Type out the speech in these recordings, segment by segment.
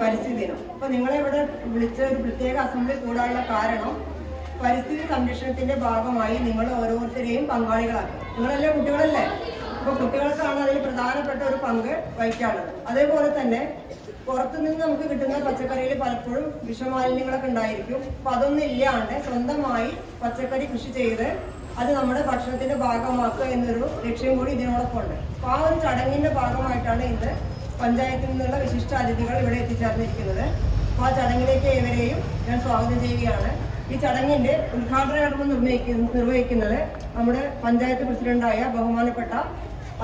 പരിസ്ഥിതി ദിനം അപ്പൊ നിങ്ങളെ ഇവിടെ വിളിച്ച ഒരു പ്രത്യേക അസംബ്ലി കൂടാനുള്ള കാരണം പരിസ്ഥിതി സംരക്ഷണത്തിന്റെ ഭാഗമായി നിങ്ങൾ ഓരോരുത്തരെയും പങ്കാളികളാക്കും. നിങ്ങളല്ലേ കുട്ടികളല്ലേ? അപ്പൊ കുട്ടികൾക്കാണ് അതിൽ പ്രധാനപ്പെട്ട ഒരു പങ്ക് വഹിക്കാനുള്ളത്. അതേപോലെ തന്നെ പുറത്തുനിന്ന് നമുക്ക് കിട്ടുന്ന പച്ചക്കറിയിൽ പലപ്പോഴും വിഷമാലിന്യങ്ങളൊക്കെ ഉണ്ടായിരിക്കും. അപ്പൊ അതൊന്നും ഇല്ലാണ്ട് സ്വന്തമായി പച്ചക്കറി കൃഷി ചെയ്ത് അത് നമ്മുടെ ഭക്ഷണത്തിന്റെ ഭാഗമാക്കുക എന്നൊരു ലക്ഷ്യം കൂടി ഇതിനോടൊപ്പം ഉണ്ട് അപ്പൊ ആ ഒരു ചടങ്ങിന്റെ ഭാഗമായിട്ടാണ് ഇന്ന് പഞ്ചായത്തിൽ നിന്നുള്ള വിശിഷ്ട അതിഥികൾ ഇവിടെ എത്തിച്ചേർന്നിരിക്കുന്നത്. അപ്പൊ ആ ചടങ്ങിലേക്ക് ഇവരെയും ഞാൻ സ്വാഗതം ചെയ്യുകയാണ്. ഈ ചടങ്ങിന്റെ ഉദ്ഘാടന കർമ്മം നിർവഹിക്കുന്ന നിർവഹിക്കുന്നത് നമ്മുടെ പഞ്ചായത്ത് പ്രസിഡന്റായ ബഹുമാനപ്പെട്ട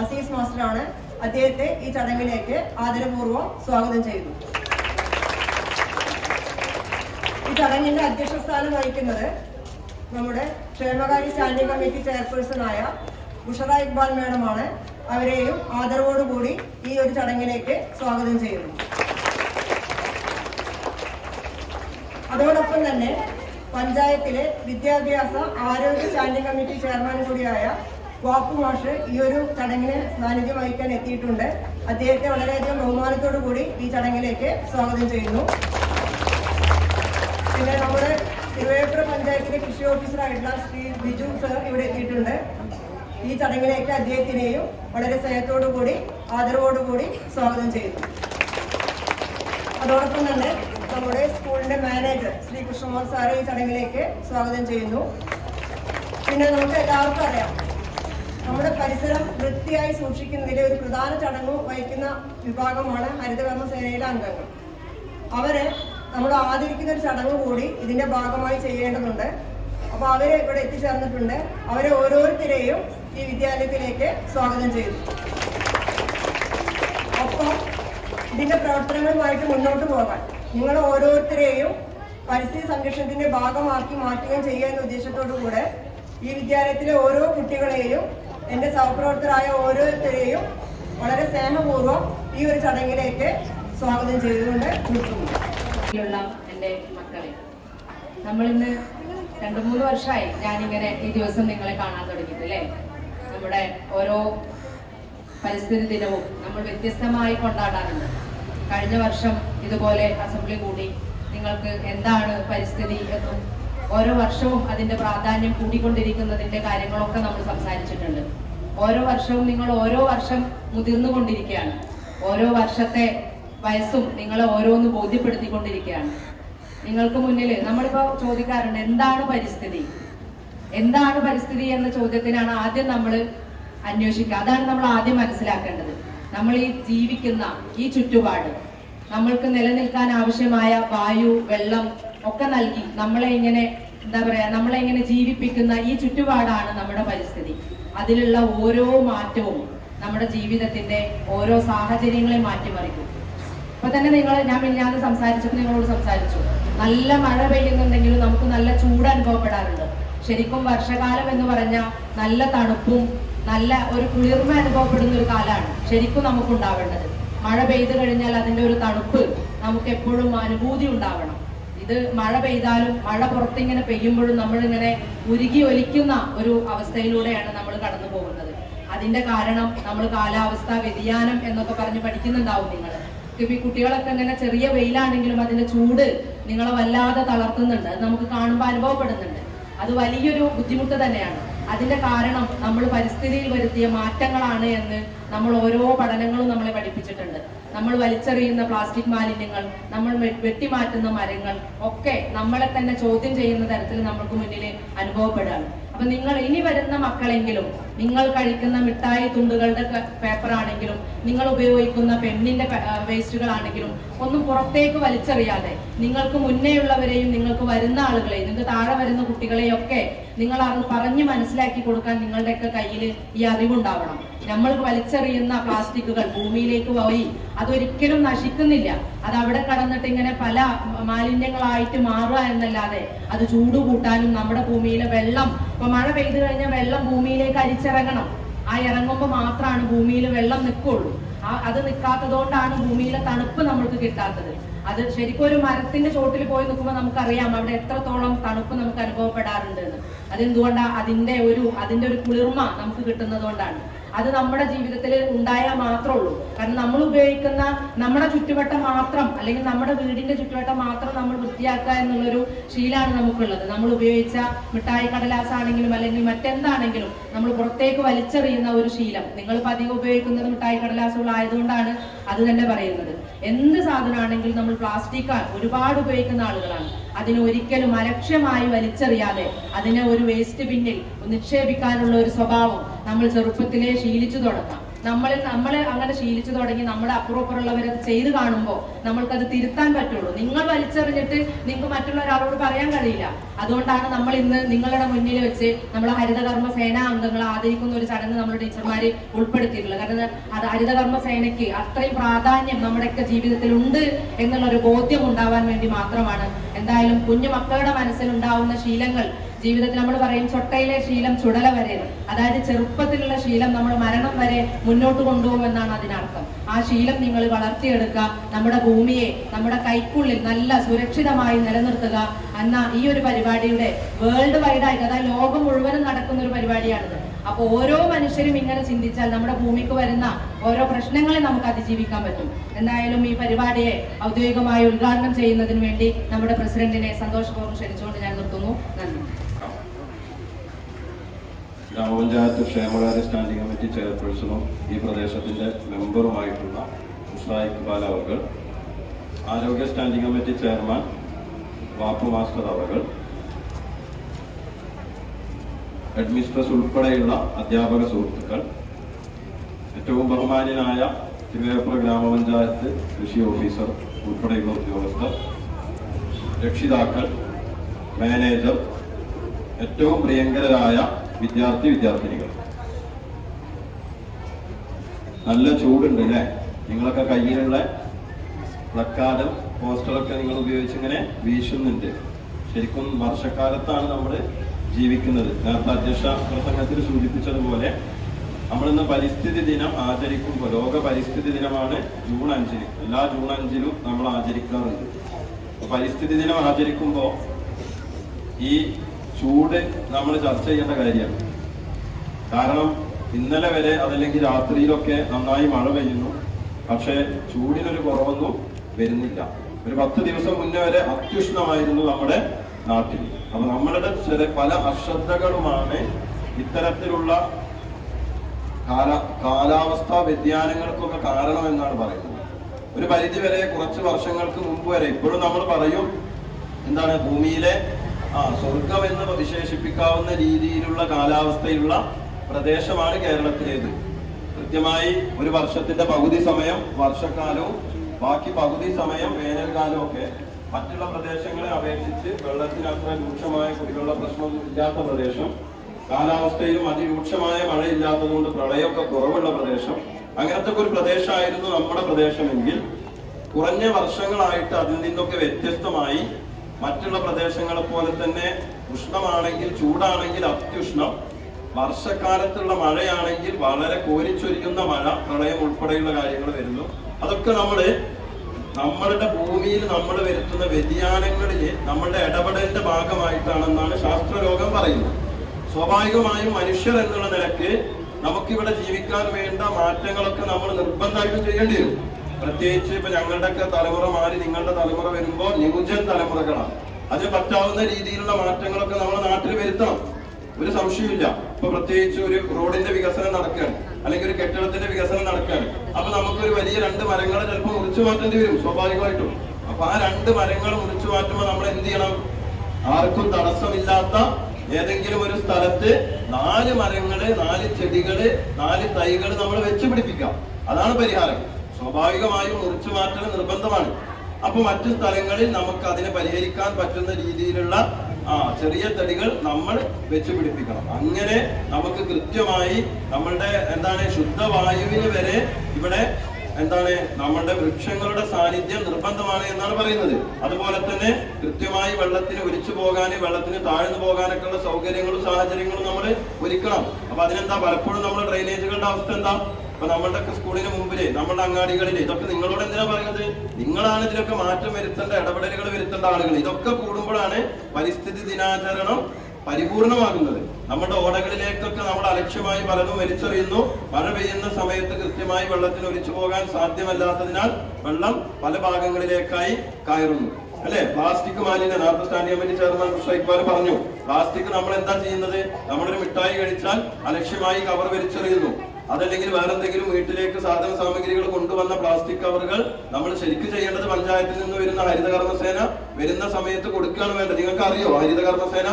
അസീസ് മാസ്റ്ററാണ്. അദ്ദേഹത്തെ ഈ ചടങ്ങിലേക്ക് ആദരപൂർവം സ്വാഗതം ചെയ്യുന്നു. ഈ ചടങ്ങിന്റെ അധ്യക്ഷ സ്ഥാനം വഹിക്കുന്നത് നമ്മുടെ ക്ഷേമകാര്യ സ്റ്റാൻഡിംഗ് കമ്മിറ്റി ചെയർപേഴ്സണായ ബുഷറ ഇക്ബാൽ മാഡമാണ് അവരെയും ആദരവോടുകൂടി ഈ ഒരു ചടങ്ങിലേക്ക് സ്വാഗതം ചെയ്യുന്നു. അതോടൊപ്പം തന്നെ പഞ്ചായത്തിലെ വിദ്യാഭ്യാസ ആരോഗ്യ സ്റ്റാൻഡിംഗ് കമ്മിറ്റി ചെയർമാൻ കൂടിയായ വാപ്പു മാഷ് ഈ ഒരു ചടങ്ങിന് സാന്നിധ്യം വഹിക്കാൻ എത്തിയിട്ടുണ്ട്. അദ്ദേഹത്തെ വളരെയധികം ബഹുമാനത്തോടു കൂടി ഈ ചടങ്ങിലേക്ക് സ്വാഗതം ചെയ്യുന്നു. പിന്നെ നമ്മുടെ തിരുവേപ്പുറ പഞ്ചായത്തിലെ കൃഷി ഓഫീസറായിട്ടുള്ള ശ്രീ ബിജു സർ ഇവിടെ എത്തിയിട്ടുണ്ട്. ഈ ചടങ്ങിലേക്ക് അദ്ദേഹത്തിനെയും വളരെ സ്നേഹത്തോടു കൂടി ആദരവോടുകൂടി സ്വാഗതം ചെയ്തു അതോടൊപ്പം തന്നെ നമ്മുടെ സ്കൂളിന്റെ മാനേജർ ശ്രീ കൃഷ്ണകുമാർ സാറെ ഈ ചടങ്ങിലേക്ക് സ്വാഗതം ചെയ്യുന്നു. പിന്നെ നമുക്ക് എല്ലാവർക്കും അറിയാം നമ്മുടെ പരിസരം വൃത്തിയായി സൂക്ഷിക്കുന്നതിലെ ഒരു പ്രധാന ചടങ്ങ് വഹിക്കുന്ന വിഭാഗമാണ് ഹരിതകർമ്മ സേനയിലെ അംഗങ്ങൾ. അവരെ നമ്മൾ ആദരിക്കുന്ന ഒരു ചടങ്ങ് കൂടി ഇതിന്റെ ഭാഗമായി ചെയ്യേണ്ടതുണ്ട്. അപ്പൊ അവരെ ഇവിടെ എത്തിച്ചേർന്നിട്ടുണ്ട്. അവരെ ഓരോരുത്തരെയും ഈ വിദ്യാലയത്തിലേക്ക് സ്വാഗതം ചെയ്തു ഒപ്പം ഇതിന്റെ പ്രവർത്തനങ്ങളുമായിട്ട് മുന്നോട്ട് പോകാൻ നിങ്ങൾ ഓരോരുത്തരെയും പരിസ്ഥിതി സംരക്ഷണത്തിന്റെ ഭാഗമാക്കി മാറ്റുകയും ചെയ്യുക എന്ന ഉദ്ദേശത്തോടു കൂടെ ഈ വിദ്യാലയത്തിലെ ഓരോ കുട്ടികളെയും എന്റെ സഹപ്രവർത്തകരായ ഓരോരുത്തരെയും വളരെ സ്നേഹപൂർവം ഈ ഒരു ചടങ്ങിലേക്ക് സ്വാഗതം ചെയ്തുകൊണ്ട് ുള്ള എന്റെ മക്കളെ നമ്മളിന്ന് രണ്ടു മൂന്ന് വർഷമായി ഞാനിങ്ങനെ ഈ ദിവസം നിങ്ങളെ കാണാൻ തുടങ്ങിയിട്ട് നമ്മുടെ ഓരോ പരിസ്ഥിതി ദിനവും നമ്മൾ വ്യത്യസ്തമായി കൊണ്ടാടാറുണ്ട്. കഴിഞ്ഞ വർഷം ഇതുപോലെ അസംബ്ലി കൂടി. നിങ്ങൾക്ക് എന്താണ് പരിസ്ഥിതി എന്നും ഓരോ വർഷവും അതിന്റെ പ്രാധാന്യം കൂടിക്കൊണ്ടിരിക്കുന്നതിന്റെ കാര്യങ്ങളൊക്കെ നമ്മൾ സംസാരിച്ചിട്ടുണ്ട്. ഓരോ വർഷവും നിങ്ങൾ ഓരോ വർഷം മുതിർന്നുകൊണ്ടിരിക്കുകയാണ്. ഓരോ വർഷത്തെ വയസ്സും നിങ്ങളെ ഓരോന്ന് ബോധ്യപ്പെടുത്തിക്കൊണ്ടിരിക്കുകയാണ്. നിങ്ങൾക്ക് മുന്നിൽ നമ്മളിപ്പോ ചോദിക്കാറുണ്ട് എന്താണ് പരിസ്ഥിതി? എന്താണ് പരിസ്ഥിതി എന്ന ചോദ്യത്തിനാണ് ആദ്യം നമ്മൾ അന്വേഷിക്കുക. അതാണ് നമ്മൾ ആദ്യം മനസ്സിലാക്കേണ്ടത്. നമ്മൾ ഈ ജീവിക്കുന്ന ഈ ചുറ്റുപാട് നമ്മൾക്ക് നിലനിൽക്കാൻ ആവശ്യമായ വായു വെള്ളം ഒക്കെ നൽകി നമ്മളെ ഇങ്ങനെ എന്താ പറയാ നമ്മളെ ഇങ്ങനെ ജീവിപ്പിക്കുന്ന ഈ ചുറ്റുപാടാണ് നമ്മുടെ പരിസ്ഥിതി. അതിലുള്ള ഓരോ മാറ്റവും നമ്മുടെ ജീവിതത്തിന്റെ ഓരോ സാഹചര്യങ്ങളെ മാറ്റിമറിക്കും. ഇപ്പൊ തന്നെ നിങ്ങൾ ഞാൻ മിന്നാന്ന് സംസാരിച്ചപ്പോൾ നിങ്ങളോട് സംസാരിച്ചു. നല്ല മഴ പെയ്യുന്നുണ്ടെങ്കിലും നമുക്ക് നല്ല ചൂട് അനുഭവപ്പെടാറുണ്ട്. ശരിക്കും വർഷകാലം എന്ന് പറഞ്ഞാൽ നല്ല തണുപ്പും നല്ല ഒരു കുളിർമ അനുഭവപ്പെടുന്ന ഒരു കാലമാണ് ശരിക്കും നമുക്ക് ഉണ്ടാവേണ്ടത് മഴ പെയ്തു കഴിഞ്ഞാൽ അതിന്റെ ഒരു തണുപ്പ് നമുക്ക് എപ്പോഴും അനുഭൂതി ഉണ്ടാവണം. ഇത് മഴ പെയ്താലും മഴ പുറത്തിങ്ങനെ പെയ്യുമ്പോഴും നമ്മളിങ്ങനെ ഉരുകി ഒലിക്കുന്ന ഒരു അവസ്ഥയിലൂടെയാണ് നമ്മൾ കടന്നു പോകുന്നത്. അതിന്റെ കാരണം നമ്മൾ കാലാവസ്ഥ വ്യതിയാനം എന്നൊക്കെ പറഞ്ഞ് പഠിക്കുന്നുണ്ടാവും നിങ്ങൾ. ഈ കുട്ടികളൊക്കെ ഇങ്ങനെ ചെറിയ വെയിലാണെങ്കിലും അതിന്റെ ചൂട് നിങ്ങളെ വല്ലാതെ തളർത്തുന്നുണ്ട്. അത് നമുക്ക് കാണുമ്പോൾ അനുഭവപ്പെടുന്നുണ്ട്. അത് വലിയൊരു ബുദ്ധിമുട്ട് തന്നെയാണ്. അതിന്റെ കാരണം നമ്മൾ പരിസ്ഥിതിയിൽ വരുത്തിയ മാറ്റങ്ങളാണ് എന്ന് നമ്മൾ ഓരോ പഠനങ്ങളും നമ്മളെ പഠിപ്പിച്ചിട്ടുണ്ട്. നമ്മൾ വലിച്ചെറിയുന്ന പ്ലാസ്റ്റിക് മാലിന്യങ്ങൾ നമ്മൾ വെട്ടിമാറ്റുന്ന മരങ്ങൾ ഒക്കെ നമ്മളെ തന്നെ ചോദ്യം ചെയ്യുന്ന തരത്തിൽ നമ്മൾക്ക് മുന്നിൽ അനുഭവപ്പെടുകയാണ്. അപ്പൊ നിങ്ങൾ ഇനി വരുന്ന മക്കളെങ്കിലും നിങ്ങൾ കഴിക്കുന്ന മിഠായി തുണ്ടുകളുടെ പേപ്പർ ആണെങ്കിലും നിങ്ങൾ ഉപയോഗിക്കുന്ന പെണ്ണിന്റെ വേസ്റ്റുകളാണെങ്കിലും ഒന്നും പുറത്തേക്ക് വലിച്ചെറിയാതെ നിങ്ങൾക്ക് മുന്നേയുള്ളവരെയും നിങ്ങൾക്ക് വരുന്ന ആളുകളെയും നിങ്ങൾക്ക് താഴെ വരുന്ന കുട്ടികളെയൊക്കെ നിങ്ങൾ പറഞ്ഞു മനസ്സിലാക്കി കൊടുക്കാൻ നിങ്ങളുടെയൊക്കെ കയ്യിൽ ഈ അറിവുണ്ടാവണം. നമ്മൾക്ക് വലിച്ചെറിയുന്ന പ്ലാസ്റ്റിക്കുകൾ ഭൂമിയിലേക്ക് പോയി അതൊരിക്കലും നശിക്കുന്നില്ല. അത് അവിടെ കടന്നിട്ട് ഇങ്ങനെ പല മാലിന്യങ്ങളായിട്ട് മാറുക എന്നല്ലാതെ അത് ചൂട് കൂട്ടാനും നമ്മുടെ ഭൂമിയിലെ വെള്ളം ഇപ്പൊ മഴ പെയ്തു കഴിഞ്ഞാൽ വെള്ളം ഭൂമിയിലേക്ക് അരിച്ചിറങ്ങണം. ആ ഇറങ്ങുമ്പോൾ മാത്രമാണ് ഭൂമിയിൽ വെള്ളം നിൽക്കുള്ളൂ ആ അത് നിൽക്കാത്തതുകൊണ്ടാണ് ഭൂമിയിലെ തണുപ്പ് നമ്മൾക്ക് കിട്ടാത്തത്. അത് ശരിക്കും ഒരു മരത്തിന്റെ ചോട്ടിൽ പോയി നിൽക്കുമ്പോൾ നമുക്കറിയാം അവിടെ എത്രത്തോളം തണുപ്പ് നമുക്ക് അനുഭവപ്പെടാറുണ്ട് എന്ന്. അതെന്തുകൊണ്ടാ അതിന്റെ ഒരു അതിന്റെ ഒരു കുളിർമ നമുക്ക് കിട്ടുന്നത് കൊണ്ടാണ്. അത് നമ്മുടെ ജീവിതത്തിൽ ഉണ്ടായാൽ മാത്രമേ ഉള്ളൂ കാരണം നമ്മൾ ഉപയോഗിക്കുന്ന നമ്മുടെ ചുറ്റുവട്ടം മാത്രം അല്ലെങ്കിൽ നമ്മുടെ വീടിന്റെ ചുറ്റുവട്ടം മാത്രം നമ്മൾ വൃത്തിയാക്കുക എന്നുള്ളൊരു ശീലാണ് നമുക്കുള്ളത്. നമ്മൾ ഉപയോഗിച്ച മിഠായി കടലാസാണെങ്കിലും അല്ലെങ്കിൽ മറ്റെന്താണെങ്കിലും നമ്മൾ പുറത്തേക്ക് വലിച്ചെറിയുന്ന ഒരു ശീലം. നിങ്ങൾ അധികം ഉപയോഗിക്കുന്നത് മിഠായി കടലാസുകൾ ആയതുകൊണ്ടാണ് അത് തന്നെ പറയുന്നത്. എന്ത് സാധനമാണെങ്കിലും നമ്മൾ പ്ലാസ്റ്റിക് ഒരുപാട് ഉപയോഗിക്കുന്ന ആളുകളാണ്. അതിനെ ഒരിക്കലും അലക്ഷ്യമായി വലിച്ചെറിയാതെ അതിനെ ഒരു വേസ്റ്റ് ബിന്നിൽ നിക്ഷേപിക്കാനുള്ള ഒരു സ്വഭാവം നമ്മൾ ചെറുപ്പത്തിലേ ശീലിച്ചു തുടങ്ങാം. നമ്മൾ നമ്മൾ അങ്ങനെ ശീലിച്ചു തുടങ്ങി നമ്മുടെ അപ്പുറപ്പുറമുള്ളവർ അത് ചെയ്ത് കാണുമ്പോൾ അത് തിരുത്താൻ പറ്റുള്ളൂ. നിങ്ങൾ വലിച്ചെറിഞ്ഞിട്ട് നിങ്ങൾക്ക് മറ്റുള്ള ഒരാളോട് പറയാൻ കഴിയില്ല. അതുകൊണ്ടാണ് നമ്മൾ ഇന്ന് നിങ്ങളുടെ മുന്നിൽ വെച്ച് നമ്മൾ ഹരിതകർമ്മ സേനാ അംഗങ്ങളെ ആദരിക്കുന്ന ഒരു ചടങ്ങ് നമ്മുടെ ടീച്ചർമാര് ഉൾപ്പെടുത്തിയിട്ടുള്ളത്. കാരണം അത് ഹരിതകർമ്മ സേനയ്ക്ക് അത്രയും പ്രാധാന്യം നമ്മുടെയൊക്കെ ജീവിതത്തിൽ ഉണ്ട് എന്നുള്ള ഒരു ബോധ്യം ഉണ്ടാവാൻ വേണ്ടി മാത്രമാണ്. എന്തായാലും കുഞ്ഞു മക്കളുടെ മനസ്സിലുണ്ടാവുന്ന ശീലങ്ങൾ ജീവിതത്തിൽ നമ്മൾ പറയും ചൊട്ടയിലെ ശീലം ചുടല വരെ. അതായത് ചെറുപ്പത്തിലുള്ള ശീലം നമ്മൾ മരണം വരെ മുന്നോട്ട് കൊണ്ടുപോകുമെന്നാണ് അതിനർത്ഥം. ആ ശീലം നിങ്ങൾ വളർത്തിയെടുക്കുക നമ്മുടെ ഭൂമിയെ നമ്മുടെ കൈക്കുള്ളിൽ നല്ല സുരക്ഷിതമായി നിലനിർത്തുക എന്ന ഈ ഒരു പരിപാടിയുടെ വേൾഡ് വൈഡ് ആയിട്ട് അതായത് ലോകം മുഴുവനും നടക്കുന്ന ഒരു പരിപാടിയാണിത്. അപ്പൊ ഓരോ മനുഷ്യരും ഇങ്ങനെ ചിന്തിച്ചാൽ നമ്മുടെ ഭൂമിക്ക് വരുന്ന ഓരോ പ്രശ്നങ്ങളെ നമുക്ക് അതിജീവിക്കാൻ പറ്റും. എന്തായാലും ഈ പരിപാടിയെ ഔദ്യോഗികമായി ഉദ്ഘാടനം ചെയ്യുന്നതിന് വേണ്ടി നമ്മുടെ പ്രസിഡന്റിനെ സന്തോഷപൂർവം ക്ഷണിച്ചുകൊണ്ട് ഞാൻ നിർത്തുന്നു. നന്ദി. ഗ്രാമപഞ്ചായത്ത് ക്ഷേമകാര്യ സ്റ്റാൻഡിംഗ് കമ്മിറ്റി ചെയർപേഴ്സണും ഈ പ്രദേശത്തിന്റെ മെമ്പറുമായിട്ടുള്ള ഉഷ ഇക്ബാൽ അവർ ആരോഗ്യ standing committee chairman Vappu master അവർ അഡ്മിനിസ്ട്രസ് ഉൾപ്പെടെയുള്ള അധ്യാപക സുഹൃത്തുക്കൾ ഏറ്റവും ബഹുമാന്യനായ തിരുവേപ്പുറ ഗ്രാമപഞ്ചായത്ത് കൃഷി ഓഫീസർ ഉൾപ്പെടെയുള്ള ഉദ്യോഗസ്ഥർ രക്ഷിതാക്കൾ മാനേജർ ഏറ്റവും പ്രിയങ്കരായ വിദ്യാർത്ഥി വിദ്യാർത്ഥിനികൾ. നല്ല ചൂടുണ്ട് അല്ലേ നിങ്ങളൊക്കെ കയ്യിലുള്ള പ്ലക്കാർഡും പോസ്റ്ററൊക്കെ നിങ്ങൾ ഉപയോഗിച്ച് ഇങ്ങനെ വീശുന്നുണ്ട്. ശരിക്കും വർഷക്കാലത്താണ് നമ്മൾ ജീവിക്കുന്നത്. നേരത്തെ അധ്യക്ഷ പ്രസംഗത്തിൽ സൂചിപ്പിച്ചതുപോലെ നമ്മളിന്ന് പരിസ്ഥിതി ദിനം ആചരിക്കുമ്പോൾ ലോക പരിസ്ഥിതി ദിനമാണ് ജൂൺ അഞ്ചിന്. എല്ലാ ജൂൺ അഞ്ചിലും നമ്മൾ ആചരിക്കാറുണ്ട്. പരിസ്ഥിതി ദിനം ആചരിക്കുമ്പോൾ ഈ ചൂട് നമ്മൾ ചർച്ച ചെയ്യേണ്ട കാര്യമാണ്. കാരണം ഇന്നലെ വരെ അതല്ലെങ്കിൽ രാത്രിയിലൊക്കെ നന്നായി മഴ പെയ്യുന്നു. പക്ഷേ ചൂടിനൊരു കുറവൊന്നും വരുന്നില്ല. ഒരു പത്ത് ദിവസം മുന്നേ വരെ അത്യുഷ്ണമായിരുന്നു നമ്മുടെ നാട്ടിൽ. അപ്പൊ നമ്മളുടെ ചില പല അശ്രദ്ധകളുമാണ് ഇത്തരത്തിലുള്ള കാല കാലാവസ്ഥാ വ്യതിയാനങ്ങൾക്കൊക്കെ കാരണം എന്നാണ് പറയുന്നത്. ഒരു പരിധി വരെ കുറച്ച് വർഷങ്ങൾക്ക് മുമ്പ് വരെ ഇപ്പോഴും നമ്മൾ പറയും എന്താണ് ഭൂമിയിലെ ആ സ്വർഗം എന്ന് വിശേഷിപ്പിക്കാവുന്ന രീതിയിലുള്ള കാലാവസ്ഥയുള്ള പ്രദേശമാണ് കേരളത്തിലേത് കൃത്യമായി ഒരു വർഷത്തിന്റെ പകുതി സമയം വർഷക്കാലവും ബാക്കി പകുതി സമയം വേനൽക്കാലവും ഒക്കെ മറ്റുള്ള പ്രദേശങ്ങളെ അപേക്ഷിച്ച് വെള്ളത്തിന് അത്ര രൂക്ഷമായ കുടിവെള്ള പ്രശ്നമൊന്നും ഇല്ലാത്ത പ്രദേശം. കാലാവസ്ഥയിലും അതിരൂക്ഷമായ മഴ ഇല്ലാത്തതുകൊണ്ട് പ്രളയമൊക്കെ കുറവുള്ള പ്രദേശം. അങ്ങനത്തെ ഒരു പ്രദേശമായിരുന്നു നമ്മുടെ പ്രദേശമെങ്കിൽ കുറഞ്ഞ വർഷങ്ങളായിട്ട് അതിൽ നിന്നൊക്കെ വ്യത്യസ്തമായി മറ്റുള്ള പ്രദേശങ്ങളെ പോലെ തന്നെ ഉഷ്ണമാണെങ്കിൽ ചൂടാണെങ്കിൽ അത്യുഷ്ണം. വർഷക്കാലത്തുള്ള മഴയാണെങ്കിൽ വളരെ കോരിച്ചൊരിയുന്ന മഴ പ്രളയം ഉൾപ്പെടെയുള്ള കാര്യങ്ങൾ വരുന്നു. അതൊക്കെ നമ്മൾ നമ്മളുടെ ഭൂമിയിൽ നമ്മൾ വരുത്തുന്ന വ്യതിയാനങ്ങളിൽ നമ്മളുടെ ഇടപെടലിന്റെ ഭാഗമായിട്ടാണെന്നാണ് ശാസ്ത്രലോകം പറയുന്നത്. സ്വാഭാവികമായും മനുഷ്യർ എന്നുള്ള നിലയ്ക്ക് നമുക്കിവിടെ ജീവിക്കാൻ വേണ്ട മാറ്റങ്ങളൊക്കെ നമ്മൾ നിർബന്ധമായിട്ടും ചെയ്യേണ്ടി വരും. പ്രത്യേകിച്ച് ഇപ്പൊ ഞങ്ങളുടെയൊക്കെ തലമുറ മാറി നിങ്ങളുടെ തലമുറ വരുമ്പോൾ ന്യൂജൻ തലമുറകളാണ്. അത് പറ്റാവുന്ന രീതിയിലുള്ള മാറ്റങ്ങളൊക്കെ നമ്മുടെ നാട്ടിൽ വരുത്തണം. ഒരു സംശയമില്ല ഇപ്പൊ പ്രത്യേകിച്ച് ഒരു റോഡിന്റെ വികസനം നടക്കുകയാണ്. അല്ലെങ്കിൽ ഒരു കെട്ടിടത്തിന്റെ വികസനം നടക്കുകയാണ്. അപ്പൊ നമുക്കൊരു വലിയ രണ്ട് മരങ്ങളെ ചിലപ്പോൾ മുറിച്ചു മാറ്റേണ്ടി വരും സ്വാഭാവികമായിട്ടും. അപ്പൊ ആ രണ്ട് മരങ്ങൾ മുറിച്ചു മാറ്റുമ്പോൾ നമ്മൾ എന്ത് ചെയ്യണം? ആർക്കും തടസ്സമില്ലാത്ത ഏതെങ്കിലും ഒരു സ്ഥലത്ത് നാല് മരങ്ങൾ നാല് ചെടികൾ നാല് തൈകൾ നമ്മൾ വെച്ച് പിടിപ്പിക്കാം. അതാണ് പരിഹാരം. സ്വാഭാവികമായും മുറിച്ചു മാറ്റൽ നിർബന്ധമാണ്. അപ്പൊ മറ്റു സ്ഥലങ്ങളിൽ നമുക്ക് അതിനെ പരിഹരിക്കാൻ പറ്റുന്ന രീതിയിലുള്ള ആ ചെറിയ തടികൾ നമ്മൾ വെച്ച് പിടിപ്പിക്കണം. അങ്ങനെ നമുക്ക് കൃത്യമായി നമ്മളുടെ എന്താണ് ശുദ്ധവായുവിന് വരെ ഇവിടെ എന്താണ് നമ്മളുടെ വൃക്ഷങ്ങളുടെ സാന്നിധ്യം നിർബന്ധമാണ് എന്നാണ് പറയുന്നത്. അതുപോലെ തന്നെ കൃത്യമായി വെള്ളത്തിന് ഒലിച്ചു പോകാൻ വെള്ളത്തിന് താഴ്ന്നു പോകാനൊക്കെ ഉള്ള സൗകര്യങ്ങളും സാഹചര്യങ്ങളും നമ്മൾ ഒരുക്കണം. അപ്പൊ അതിനെന്താ പലപ്പോഴും നമ്മുടെ ഡ്രെയിനേജുകളുടെ അവസ്ഥ എന്താ? ഇപ്പൊ നമ്മളുടെ ഒക്കെ സ്കൂളിന് മുമ്പിൽ നമ്മളുടെ അങ്ങാടികളിൽ ഇതൊക്കെ നിങ്ങളോട് എന്തിനാ പറയുന്നത്? നിങ്ങളാണ് ഇതിലൊക്കെ മാറ്റം വരുത്തേണ്ട ഇടപെടലുകൾ വരുത്തേണ്ട ആളുകൾ. ഇതൊക്കെ കൂടുമ്പോഴാണ് പരിസ്ഥിതി ദിനാചരണം പരിപൂർണമാകുന്നത്. നമ്മുടെ ഓടകളിലേക്കൊക്കെ നമ്മൾ അലക്ഷ്യമായി പലതും വലിച്ചെറിയുന്നു. മഴ പെയ്യുന്ന സമയത്ത് കൃത്യമായി വെള്ളത്തിന് ഒലിച്ചു പോകാൻ സാധ്യമല്ലാത്തതിനാൽ വെള്ളം പല ഭാഗങ്ങളിലേക്കായി കയറുന്നു. അല്ലെ? പ്ലാസ്റ്റിക് മാലിന്യം നാർത്ത് സ്റ്റാൻഡിംഗ് കമ്മിറ്റി ചെയർമാൻ ഇക്ബാൽ പറഞ്ഞു പ്ലാസ്റ്റിക് നമ്മൾ എന്താ ചെയ്യുന്നത്? നമ്മളൊരു മിഠായി കഴിച്ചാൽ അലക്ഷ്യമായി കവർ വലിച്ചെറിയുന്നു. അതല്ലെങ്കിൽ വേറെ എന്തെങ്കിലും വീട്ടിലേക്ക് സാധന സാമഗ്രികൾ കൊണ്ടുവന്ന പ്ലാസ്റ്റിക് കവറുകൾ നമ്മൾ ശരിക്കും ചെയ്യേണ്ടത് പഞ്ചായത്തിൽ നിന്ന് വരുന്ന ഹരിതകർമ്മസേന വരുന്ന സമയത്ത് കൊടുക്കുകയാണ് വേണ്ടത്. നിങ്ങൾക്ക് അറിയോ ഹരിതകർമ്മസേന?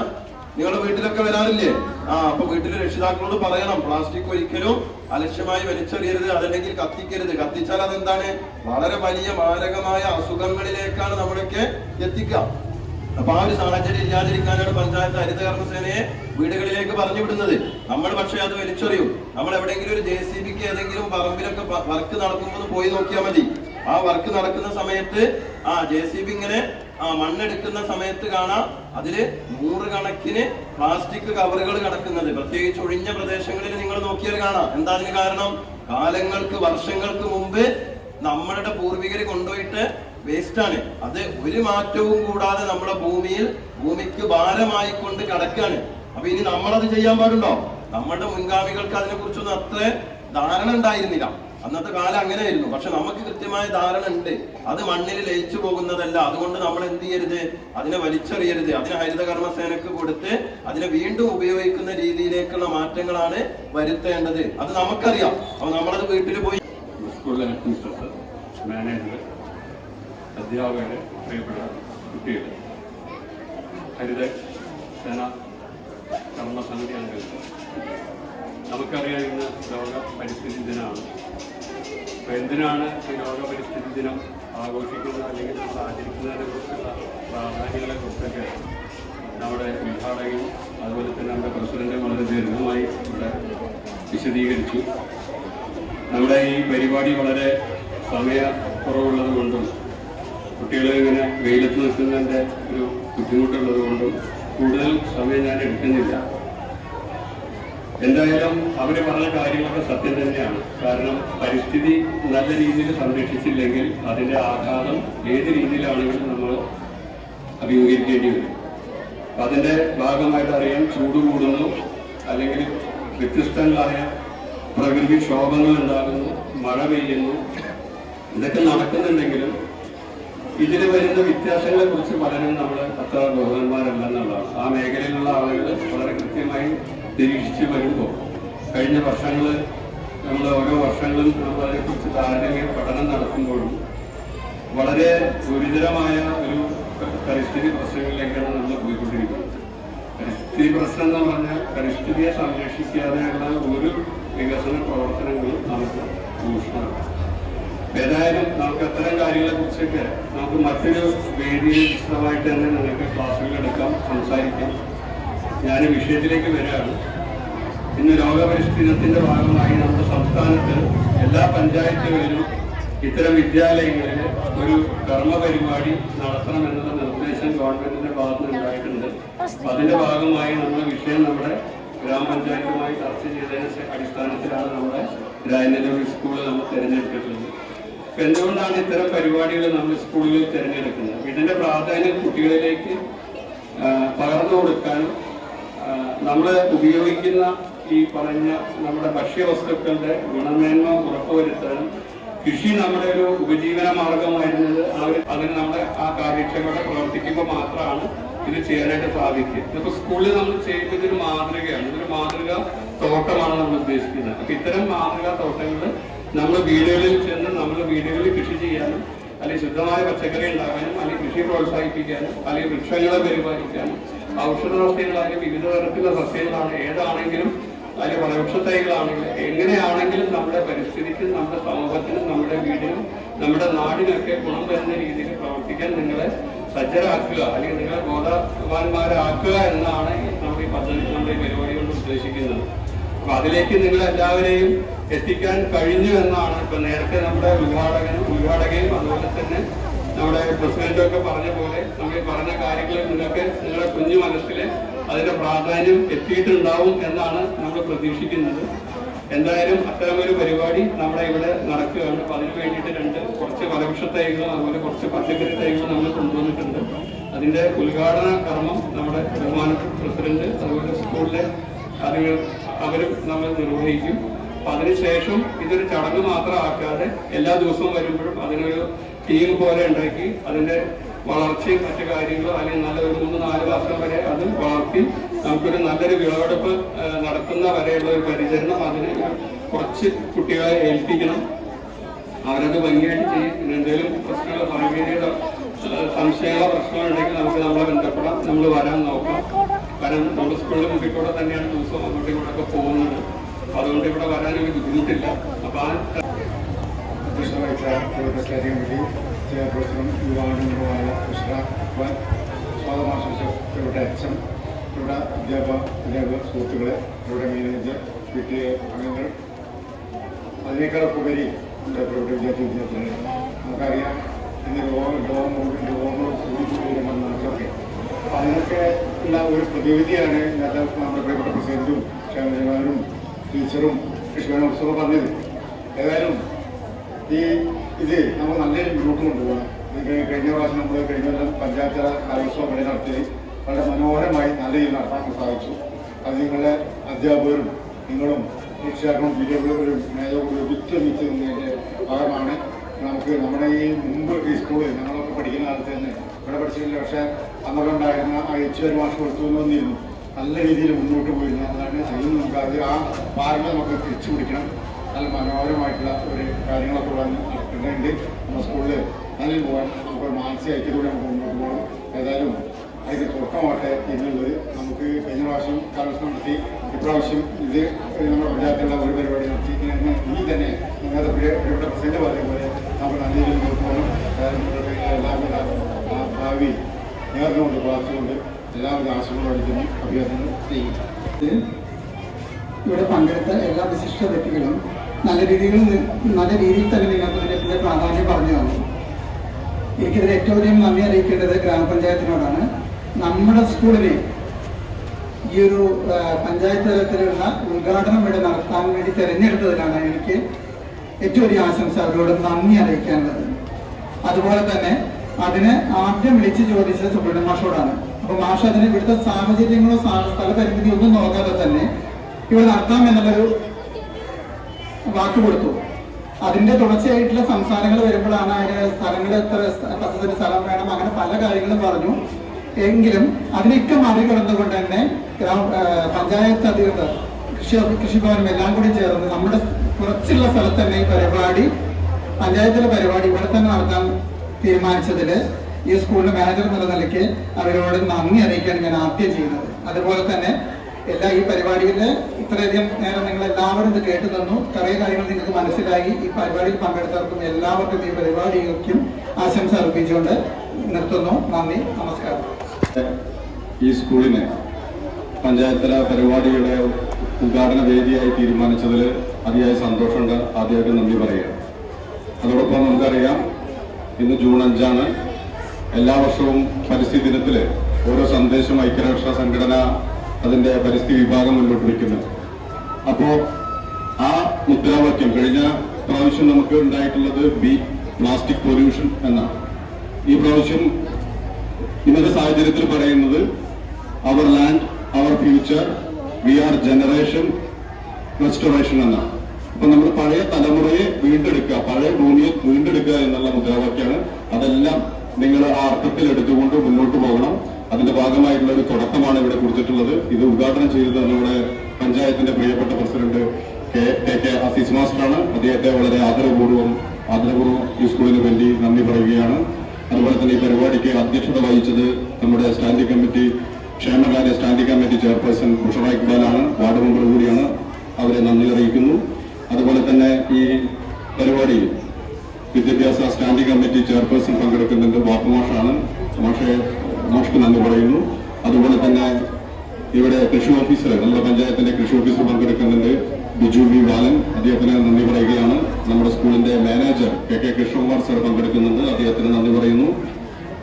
നിങ്ങളുടെ വീട്ടിലൊക്കെ വരാറില്ലേ? ആ അപ്പൊ വീട്ടിലെ രക്ഷിതാക്കളോട് പറയണം പ്ലാസ്റ്റിക് ഒരിക്കലും അലക്ഷ്യമായി വലിച്ചെറിയരുത് അതല്ലെങ്കിൽ കത്തിക്കരുത്. കത്തിച്ചാൽ അതെന്താണ്? വളരെ വലിയ മാരകമായ അസുഖങ്ങളിലേക്കാണ് നമ്മളൊക്കെ എത്തിക്കുക. അപ്പൊ ആ ഒരു സാഹചര്യം ഇല്ലാതിരിക്കാനാണ് പഞ്ചായത്ത് ഹരിതകർമ്മസേനയെ വീടുകളിലേക്ക് പറഞ്ഞു വിടുന്നത് നമ്മൾ പക്ഷേ അത് വലിച്ചെറിയും. നമ്മൾ എവിടെയെങ്കിലും ഒരു ജെ സി ബിക്ക് ഏതെങ്കിലും പറമ്പിലൊക്കെ വർക്ക് നടക്കുമ്പോൾ പോയി നോക്കിയാൽ മതി. ആ വർക്ക് നടക്കുന്ന സമയത്ത് ആ ജെ സി ബി ഇങ്ങനെ ആ മണ്ണെടുക്കുന്ന സമയത്ത് കാണാം അതിൽ നൂറുകണക്കിന് പ്ലാസ്റ്റിക് കവറുകൾ കിടക്കുന്നത്. പ്രത്യേകിച്ച് ഒഴിഞ്ഞ പ്രദേശങ്ങളിൽ നിങ്ങൾ നോക്കിയാൽ കാണാം. എന്താ അതിന് കാരണം? കാലങ്ങൾക്ക് വർഷങ്ങൾക്ക് മുമ്പ് നമ്മളുടെ പൂർവികർ കൊണ്ടുപോയിട്ട് വേസ്റ്റ് ആണ്. അത് ഒരു മാറ്റവും കൂടാതെ നമ്മുടെ ഭൂമിയിൽ ഭൂമിക്ക് ഭാരമായി കൊണ്ട് കിടക്കാണ് അപ്പൊ ഇനി നമ്മളത് ചെയ്യാൻ പാടുണ്ടോ? നമ്മളുടെ മുൻഗാമികൾക്ക് അതിനെ കുറിച്ചൊന്നും അത്ര ധാരണ ഉണ്ടായിരുന്നില്ല. അന്നത്തെ കാലം അങ്ങനെയായിരുന്നു. പക്ഷെ നമുക്ക് കൃത്യമായ ധാരണ ഉണ്ട്. അത് മണ്ണിൽ ലയിച്ചു പോകുന്നതല്ല. അതുകൊണ്ട് നമ്മൾ എന്ത് ചെയ്യരുത്? അതിനെ വലിച്ചെറിയരുത്. അതിനെ ഹരിത കർമ്മസേനക്ക് കൊടുത്ത് അതിനെ വീണ്ടും ഉപയോഗിക്കുന്ന രീതിയിലേക്കുള്ള മാറ്റങ്ങളാണ് വരുത്തേണ്ടത്. അത് നമുക്കറിയാം. അപ്പൊ നമ്മളത് വീട്ടിൽ പോയി മാനേജർ അധ്യാപകർ പ്രിയപ്പെട്ട കുട്ടികൾ. ഹരിത സേന കർമ്മസമിതി അംഗങ്ങൾ. നമുക്കറിയാം ഇന്ന് ലോക പരിസ്ഥിതി ദിനമാണ്. അപ്പോൾ എന്തിനാണ് ഈ ലോക പരിസ്ഥിതി ദിനം ആഘോഷിക്കുന്നത് അല്ലെങ്കിൽ നമ്മൾ ആചരിക്കുന്നതിനെ കുറിച്ചുള്ള പ്രാധാന്യങ്ങളെ കുറിച്ചൊക്കെ നമ്മുടെ ഉദ്ഘാടകയും അതുപോലെ തന്നെ നമ്മുടെ പ്രസിഡന്റും വളരെ ദീർഘമായി ഇവിടെ വിശദീകരിച്ചു. നമ്മുടെ ഈ പരിപാടി വളരെ സമയക്കുറവുള്ളത് കൊണ്ടും കുട്ടികൾ ഇങ്ങനെ വെയിലത്ത് നിൽക്കുന്നതിന്റെ ഒരു ബുദ്ധിമുട്ടുള്ളത് കൊണ്ടും കൂടുതൽ സമയം ഞാൻ എടുക്കുന്നില്ല. എന്തായാലും അവർ പറഞ്ഞ കാര്യങ്ങളൊക്കെ സത്യം തന്നെയാണ്. കാരണം പരിസ്ഥിതി നല്ല രീതിയിൽ സംരക്ഷിച്ചില്ലെങ്കിൽ അതിന്റെ ആഘാതം ഏത് രീതിയിലാണെങ്കിലും നമ്മൾ അഭിമുഖീകരിക്കേണ്ടി വരും. അതിന്റെ ഭാഗമായിട്ട് അറിയാം ചൂട് കൂടുന്നു അല്ലെങ്കിൽ വ്യത്യസ്തങ്ങളായ പ്രകൃതി ക്ഷോഭങ്ങൾ ഉണ്ടാകുന്നു മഴ പെയ്യുന്നു ഇതൊക്കെ നടക്കുന്നുണ്ടെങ്കിലും ഇതിൽ വരുന്ന വ്യത്യാസങ്ങളെ കുറിച്ച് പലരും നമ്മൾ അത്ര ബോധവാന്മാരല്ല എന്നുള്ളതാണ്. ആ മേഖലയിലുള്ള ആളുകൾ വളരെ കൃത്യമായി നിരീക്ഷിച്ച് വരുമ്പോൾ കഴിഞ്ഞ വർഷങ്ങൾ നമ്മൾ ഓരോ വർഷങ്ങളും നമ്മൾ അതിനെക്കുറിച്ച് താരതമ്യ പഠനം നടത്തുമ്പോഴും വളരെ ഗുരുതരമായ ഒരു പരിസ്ഥിതി പ്രശ്നങ്ങളിലേക്കാണ് നമ്മൾ പോയിക്കൊണ്ടിരിക്കുന്നത്. പരിസ്ഥിതി പ്രശ്നം എന്ന് പറഞ്ഞാൽ പരിസ്ഥിതിയെ സംരക്ഷിക്കാതെയുള്ള ഒരു വികസന പ്രവർത്തനങ്ങളും നമുക്ക് ദൂഷണമാണ് ഏതായാലും നമുക്ക് അത്തരം കാര്യങ്ങളെ കുറിച്ചൊക്കെ നമുക്ക് മറ്റൊരു വേദിയിൽ വിശദമായിട്ട് തന്നെ നിങ്ങൾക്ക് ക്ലാസ്സുകൾ എടുക്കാം സംസാരിക്കാം. ഞാൻ വിഷയത്തിലേക്ക് വരികയാണ്. ഇന്ന് ലോകപരിസ്ഥിതിത്തിന്റെ ഭാഗമായി നമ്മുടെ സംസ്ഥാനത്ത് എല്ലാ പഞ്ചായത്തുകളിലും ഇത്തരം വിദ്യാലയങ്ങളിൽ ഒരു കർമ്മ പരിപാടി നടത്തണമെന്നുള്ള നിർദ്ദേശം ഗവൺമെന്റിന്റെ ഭാഗത്ത് ഉണ്ടായിട്ടുണ്ട്. അതിന്റെ ഭാഗമായി നമ്മുടെ വിഷയം നമ്മുടെ ഗ്രാമപഞ്ചായത്തുമായി ചർച്ച ചെയ്തതിന്റെ അടിസ്ഥാനത്തിലാണ് നമ്മുടെ രാജനഗർ സ്കൂൾ നമ്മൾ തിരഞ്ഞെടുത്തിട്ടുള്ളത്. എന്തുകൊണ്ടാണ് ഇത്തരം പരിപാടികൾ നമ്മൾ സ്കൂളുകളിൽ തിരഞ്ഞെടുക്കുന്നത്? ഇതിന്റെ പ്രാധാന്യം കുട്ടികളിലേക്ക് പകർന്നു കൊടുക്കാനും നമ്മൾ ഉപയോഗിക്കുന്ന ഈ പറഞ്ഞ നമ്മുടെ ഭക്ഷ്യവസ്തുക്കളുടെ ഗുണമേന്മ ഉറപ്പുവരുത്താനും കൃഷി നമ്മുടെ ഒരു ഉപജീവന മാർഗമായിരുന്നത് അവർ അതിന് നമ്മുടെ ആ കാര്യക്ഷമത പ്രവർത്തിക്കുമ്പോൾ മാത്രമാണ് ഇത് ചെയ്യാനായിട്ട് സാധിക്കുക. ഇതിപ്പോ സ്കൂളിൽ നമ്മൾ ചെയ്യുമ്പോൾ ഇതൊരു മാതൃകയാണ്. ഇതൊരു മാതൃക തോട്ടമാണ് നമ്മൾ ഉദ്ദേശിക്കുന്നത്. അപ്പൊ ഇത്തരം മാതൃകാ തോട്ടങ്ങൾ നമ്മൾ വീടുകളിൽ ചെന്ന് നമ്മുടെ വീടുകളിൽ കൃഷി ചെയ്യാനും അല്ലെങ്കിൽ ശുദ്ധമായ പച്ചക്കറി ഉണ്ടാകാനും അല്ലെങ്കിൽ കൃഷി പ്രോത്സാഹിപ്പിക്കാനും അല്ലെങ്കിൽ വൃക്ഷങ്ങളെ പരിപാലിക്കാനും ഔഷധ വിവിധ തരത്തിലുള്ള സസ്യങ്ങളാണ് ഏതാണെങ്കിലും അല്ലെങ്കിൽ വളവൃക്ഷത്തൈകളാണെങ്കിലും എങ്ങനെയാണെങ്കിലും നമ്മുടെ പരിസ്ഥിതിക്കും നമ്മുടെ സമൂഹത്തിനും നമ്മുടെ വീടിനും നമ്മുടെ നാടിനൊക്കെ ഗുണം വരുന്ന രീതിയിൽ പ്രവർത്തിക്കാൻ നിങ്ങളെ സജ്ജരാക്കുക അല്ലെങ്കിൽ നിങ്ങളെ ബോധവാന്മാരാക്കുക എന്നാണ് നമ്മുടെ ഈ പദ്ധതി നമ്മുടെ ഈ പരിപാടി കൊണ്ട് ഉദ്ദേശിക്കുന്നത്. അപ്പൊ അതിലേക്ക് നിങ്ങൾ എല്ലാവരെയും എത്തിക്കാൻ കഴിഞ്ഞു എന്നാണ് ഇപ്പൊ നേരത്തെ നമ്മുടെ ഉദ്ഘാടകനും ഉദ്ഘാടകയും അതുപോലെ തന്നെ നമ്മുടെ പ്രസിഡന്റും ഒക്കെ പറഞ്ഞ പോലെ നമ്മൾ പറഞ്ഞ കാര്യങ്ങൾ നിങ്ങൾക്ക് നിങ്ങളുടെ കുഞ്ഞു മനസ്സിൽ അതിന്റെ പ്രാധാന്യം എത്തിയിട്ടുണ്ടാവും എന്നാണ് നമ്മൾ പ്രതീക്ഷിക്കുന്നത്. എന്തായാലും അത്തരമൊരു പരിപാടി നമ്മുടെ ഇവിടെ നടക്കുകയാണ്. അപ്പൊ അതിന് വേണ്ടിയിട്ട് രണ്ട് കുറച്ച് ഫലവൃക്ഷ തൈകളും അതുപോലെ കുറച്ച് പച്ചക്കറി തൈകളും നമ്മൾ കൊണ്ടുവന്നിട്ടുണ്ട്. അതിന്റെ ഉദ്ഘാടന കർമ്മം നമ്മുടെ ബഹുമാനപ്പെട്ട പ്രസിഡന്റ് അതുപോലെ സ്കൂളിലെ അതികൾ അവരും നമ്മൾ നിർവഹിക്കും. അതിനുശേഷം ഇതൊരു ചടങ്ങ് മാത്രമാക്കാതെ എല്ലാ ദിവസവും വരുമ്പോഴും അതിനൊരു ടീം പോലെ ഉണ്ടാക്കി അതിന്റെ വളർച്ചയും മറ്റു കാര്യങ്ങളും അല്ലെങ്കിൽ നല്ല ഒരു മൂന്ന് നാല് വർഷം വരെ അത് വളർത്തി നമുക്കൊരു നല്ലൊരു വിളവെടുപ്പ് നടത്തുന്ന വരെയുള്ള ഒരു പരിചരണം അതിന് കുറച്ച് കുട്ടികളെ ഏൽപ്പിക്കണം. അവരത് ഭംഗിയായിട്ട് ചെയ്യും. പിന്നെ എന്തെങ്കിലും പ്രശ്നങ്ങൾ സാങ്കേതിക സംശയങ്ങളോ പ്രശ്നങ്ങളോ ഉണ്ടെങ്കിൽ നമുക്ക് നമ്മളെ ബന്ധപ്പെടാം. നമ്മൾ വരാൻ നോക്കാം. കാരണം നമ്മുടെ സ്കൂളിൽ മുമ്പിൽ കൂടെ തന്നെയാണ് ദിവസവും അങ്ങോട്ടും ഇങ്ങോട്ടൊക്കെ പോകുന്നത്. അപ്പൊ അതുകൊണ്ട് ഇവിടെ വരാൻ ഒരു ബുദ്ധിമുട്ടില്ല. അപ്പൊ ആ കമ്മിറ്റി ചെയർപേഴ്സണും യുവാനുമായ കൃഷ്ണ സ്വാഗതമാശംസ ഇവിടുത്തെ അച്ഛൻ ഇവിടെ അധ്യാപക സുഹൃത്തുക്കളെ ഇവിടെ മാനേജർ പി ടി എ അംഗങ്ങൾ. അതിനേക്കാളൊക്കെ ഉപരി ഇവിടെ പ്രൈവറ്റ് വിദ്യാർത്ഥി വിദ്യാർത്ഥികളെ നമുക്കറിയാം ഇന്ന് രോഗം ലോകം രോഗങ്ങൾ കൂടിക്കൂടിയിരുന്ന നാട്ടിലൊക്കെ അതിനൊക്കെ ഉള്ള ഒരു പ്രതിവിധിയാണ് ഇന്നത്തെ നമ്മുടെ പ്രിയപ്പെട്ട പ്രസിഡന്റും ക്ഷേമജവാനും ടീച്ചറും കൃഷികോത്സവം പറഞ്ഞത്. ഏതായാലും ഈ ഇത് നമ്മൾ നല്ലൊരു മുന്നോട്ട് കൊണ്ടുപോകണം. ഇത് കഴിഞ്ഞ പ്രാവശ്യം നമ്മൾ കഴിഞ്ഞ കൊല്ലം പഞ്ചായത്ത് കലോത്സവം ഇവിടെ നടത്തി വളരെ മനോഹരമായി നല്ല രീതിയിൽ നടത്താൻ സാധിച്ചു. അത് നിങ്ങളുടെ അധ്യാപകരും നിങ്ങളും രക്ഷിതാക്കളും ഒരു മേഖല കൂടി വിറ്റൊന്നിച്ച് നിന്നതിന്റെ ഭാഗമാണ്. നമുക്ക് നമ്മുടെ ഈ മുമ്പ് ഈ സ്കൂളിൽ ഞങ്ങളൊക്കെ പഠിക്കുന്ന കാലത്ത് തന്നെ ഇവിടെ പഠിച്ചില്ല പക്ഷേ അന്നൊക്കെ ഉണ്ടായിരുന്ന ആ എച്ച് ഒരു മാസം കൊടുത്തു വന്നിരുന്നു നല്ല രീതിയിൽ മുന്നോട്ട് പോയി അതാണ് ചെയ്യുന്നത് നമുക്ക് അത് ആ പാരമ്പര്യം നമുക്ക് തിരിച്ചു പിടിക്കണം. നല്ല മനോഹരമായിട്ടുള്ള ഒരു കാര്യങ്ങളൊക്കെ ഉള്ള നടക്കുന്നുണ്ട് നമ്മുടെ സ്കൂളിൽ നല്ല പോകാൻ നമുക്ക് മാനസിക ഐക്യത്തോടെ നമുക്ക് മുന്നോട്ട് പോകണം. ഏതായാലും അതിന് തുടക്കമാട്ടെ എന്നുള്ളത് നമുക്ക് കഴിഞ്ഞ പ്രാവശ്യം കലോത്സവം നടത്തി. ഇപ്രാവശ്യം ഇത് നമ്മുടെ പഞ്ചായത്തിലുള്ള ഒരു പരിപാടി നടത്തി ഇനി തന്നെ നിങ്ങളുടെ പ്രിയപ്പെട്ട പ്രസിഡന്റ് പോലെ നമുക്ക് നല്ല രീതിയിൽ മുന്നോട്ട് പോകണം. ഏതായാലും നിങ്ങൾക്ക് എല്ലാവിധ ആ ഭാവി നേർന്നുകൊണ്ട് പ്രാർത്ഥിച്ചുകൊണ്ട് എല്ലാവിധ ആശയങ്ങളും അടിക്കുന്നു അഭ്യർത്ഥന ചെയ്യും ഇവിടെ പങ്കെടുത്ത എല്ലാ വിശിഷ്ട വ്യക്തികളും നല്ല രീതിയിൽ നല്ല രീതിയിൽ തന്നെ നിങ്ങൾക്ക് ഇതിന്റെ പ്രാധാന്യം പറഞ്ഞു തന്നു. എനിക്കിതിൽ ഏറ്റവും അധികം നന്ദി അറിയിക്കേണ്ടത് ഗ്രാമപഞ്ചായത്തിനോടാണ്. നമ്മുടെ സ്കൂളിനെ ഈ ഒരു പഞ്ചായത്ത് തലത്തിലുള്ള ഉദ്ഘാടനം ഇവിടെ നടത്താൻ വേണ്ടി തിരഞ്ഞെടുത്തതിനാണ് എനിക്ക് ഏറ്റവും വലിയ ആശംസ. അവരോട് നന്ദി അറിയിക്കാനുള്ളത്. അതുപോലെ തന്നെ അതിന് ആദ്യം വിളിച്ച് ചോദിച്ചത് സുബ്രഹ്മണ്യ മാഷോടാണ്. അപ്പൊ മാഷ് അതിന് ഇവിടുത്തെ സാഹചര്യങ്ങളോ സ്ഥല സ്ഥലപരിമിതി ഒന്നും നോക്കാതെ തന്നെ ഇവിടെ നടത്താം എന്നുള്ളൊരു വാക്ക് കൊടുത്തു. അതിന്റെ തുടർച്ചയായിട്ടുള്ള സംസ്ഥാനങ്ങൾ വരുമ്പോഴാണ് അതിന് സ്ഥലങ്ങൾ എത്ര പത്ത് സ്ഥലം വേണം അങ്ങനെ പല കാര്യങ്ങളും പറഞ്ഞു. എങ്കിലും അതിനൊക്കെ മറികടന്നുകൊണ്ട് തന്നെ ഗ്രാമ പഞ്ചായത്ത് അധികൃതർ കൃഷി കൃഷിഭവനും എല്ലാം കൂടി ചേർന്ന് നമ്മുടെ കുറച്ചുള്ള സ്ഥലത്ത് തന്നെ ഈ പരിപാടി പഞ്ചായത്തിലെ പരിപാടി ഇവിടെ തന്നെ നടത്താൻ തീരുമാനിച്ചതിൽ ഈ സ്കൂളിന്റെ മാനേജർ എന്നുള്ള നിലയ്ക്ക് അവരോട് നന്ദി അറിയിക്കുകയാണ് ഞാൻ ആദ്യം ചെയ്യുന്നത്. അതുപോലെ തന്നെ എല്ലാ ഈ പരിപാടിയിൽ ഇത്രയധികം നേരം നിങ്ങൾ എല്ലാവരും ഇത് കേട്ടു തന്നു കുറേ കാര്യങ്ങൾ നിങ്ങൾക്ക് മനസ്സിലായി. ഈ പരിപാടിയിൽ പങ്കെടുത്തവർക്കും എല്ലാവർക്കും ഈ പരിപാടികൾക്കും ആശംസ അർപ്പിച്ചുകൊണ്ട് നിർത്തുന്നു. നന്ദി. നമസ്കാരം. ഈ സ്കൂളിനെ പഞ്ചായത്തല പരിപാടിയുടെ ഉദ്ഘാടന വേദിയായി തീരുമാനിച്ചതിൽ അതിയായ സന്തോഷമുണ്ട്. ആദ്യമായിട്ട് നന്ദി പറയുക അതോടൊപ്പം നമുക്കറിയാം ഇന്ന് ജൂൺ അഞ്ചാണ്. എല്ലാ വർഷവും പരിസ്ഥിതി ദിനത്തിൽ ഓരോ സന്ദേശം ഐക്യരാഷ്ട്ര സംഘടന അതിന്റെ പരിസ്ഥിതി വിഭാഗം മുന്നോട്ട് വയ്ക്കുന്നത് അപ്പോ ആ മുദ്രാവാക്യം കഴിഞ്ഞ പ്രാവശ്യം നമുക്ക് ഉണ്ടായിട്ടുള്ളത് ബി പ്ലാസ്റ്റിക് പൊല്യൂഷൻ എന്നാണ്. ഈ പ്രാവശ്യം ഇന്നത്തെ സാഹചര്യത്തിൽ പറയുന്നത് our land our future we are generation restoration എന്നാണ്. അപ്പൊ നമ്മൾ പഴയ തലമുറയെ വീണ്ടെടുക്കുക പഴയ ഭൂമിയെ വീണ്ടെടുക്കുക എന്നുള്ള മുദ്രാവാക്യമാണ് അതെല്ലാം നിങ്ങൾ ആ അർത്ഥത്തിൽ എടുത്തുകൊണ്ട് മുന്നോട്ട് പോകണം അതിന്റെ ഭാഗമായിട്ടുള്ള ഒരു തുടക്കമാണ് ഇവിടെ കുറിച്ചിട്ടുള്ളത് ഇത് ഉദ്ഘാടനം ചെയ്തത് നമ്മുടെ പഞ്ചായത്തിന്റെ പ്രിയപ്പെട്ട president K K K Aziz മാസ്റ്ററാണ്. അദ്ദേഹത്തെ വളരെ ആദരപൂർവം ആദരപൂർവം ഈ സ്കൂളിന് വേണ്ടി നന്ദി പറയുകയാണ്. അതുപോലെ തന്നെ ഈ പരിപാടിക്ക് അധ്യക്ഷത വഹിച്ചത് നമ്മുടെ സ്റ്റാൻഡിംഗ് കമ്മിറ്റി ക്ഷേമകാര്യ സ്റ്റാൻഡിംഗ് കമ്മിറ്റി ചെയർപേഴ്സൺ ബുഷറ ഇക്ബാലാണ്. വാർഡ് മെമ്പർ കൂടിയാണ് അവരെ നന്ദി അറിയിക്കുന്നു. അതുപോലെ തന്നെ ഈ പരിപാടി വിദ്യാഭ്യാസ സ്റ്റാൻഡിംഗ് കമ്മിറ്റി ചെയർപേഴ്സൺ പങ്കെടുക്കുന്നുണ്ട് ബാപ്പുമാഷാണ് മാഷെ മാഷ്ക്ക് നന്ദി പറയുന്നു. അതുപോലെ തന്നെ ഇവിടെ കൃഷി ഓഫീസർ നമ്മുടെ പഞ്ചായത്തിന്റെ കൃഷി ഓഫീസർ പങ്കെടുക്കുന്നുണ്ട് ബിജു വി ബാലൻ. അദ്ദേഹത്തിന് നന്ദി പറയുകയാണ്. നമ്മുടെ സ്കൂളിന്റെ manager K K Krishnakumar sir പങ്കെടുക്കുന്നുണ്ട്. അദ്ദേഹത്തിന് നന്ദി പറയുന്നു.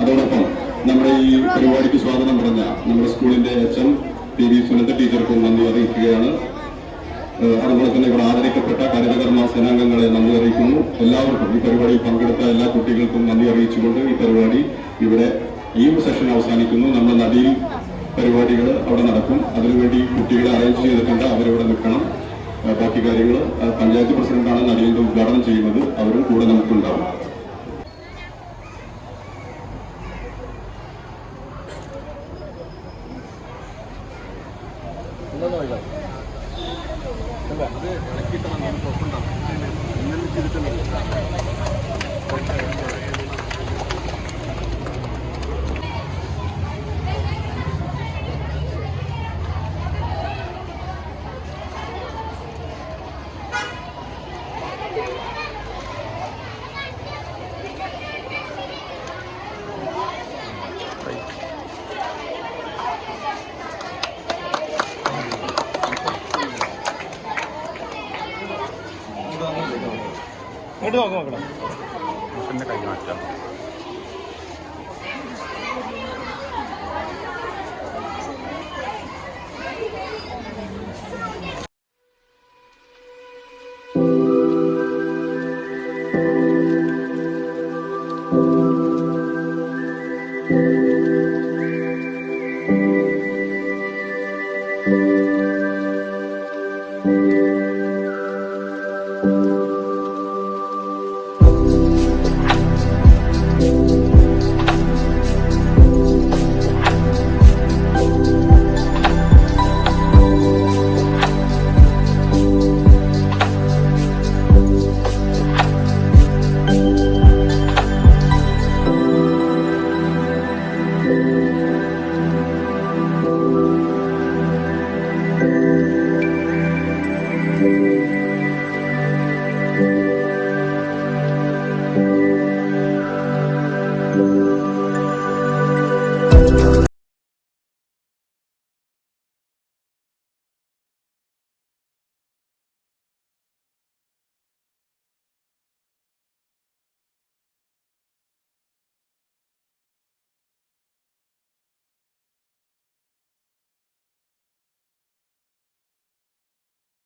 അതോടൊപ്പം നമ്മുടെ ഈ പരിപാടിക്ക് സ്വാഗതം പറഞ്ഞ നമ്മുടെ സ്കൂളിന്റെ H M P V Sunanda ടീച്ചർക്കും നന്ദി അറിയിക്കുകയാണ്. അതുപോലെ തന്നെ ഇവിടെ ആദരിക്കപ്പെട്ട ഹരിതകർമ്മ സേനാംഗങ്ങളെ നന്ദി അറിയിക്കുന്നു. എല്ലാവർക്കും ഈ പരിപാടിയിൽ പങ്കെടുത്ത എല്ലാ കുട്ടികൾക്കും നന്ദി അറിയിച്ചുകൊണ്ട് ഈ പരിപാടി ഇവിടെ ഈ സെഷൻ അവസാനിക്കുന്നു. നമ്മുടെ നദിയിൽ പരിപാടികൾ അവിടെ നടക്കും. അതിനുവേണ്ടി കുട്ടികളെ അറേഞ്ച് ചെയ്തിട്ടുണ്ട്. അവരവിടെ നിൽക്കണം. ബാക്കി കാര്യങ്ങൾ പഞ്ചായത്ത് പ്രസിഡന്റാണ് നടിയുടെ ഉദ്ഘാടനം ചെയ്യുന്നത്. അവരും കൂടെ നമുക്കുണ്ടാവും. No, no, നോക്കണം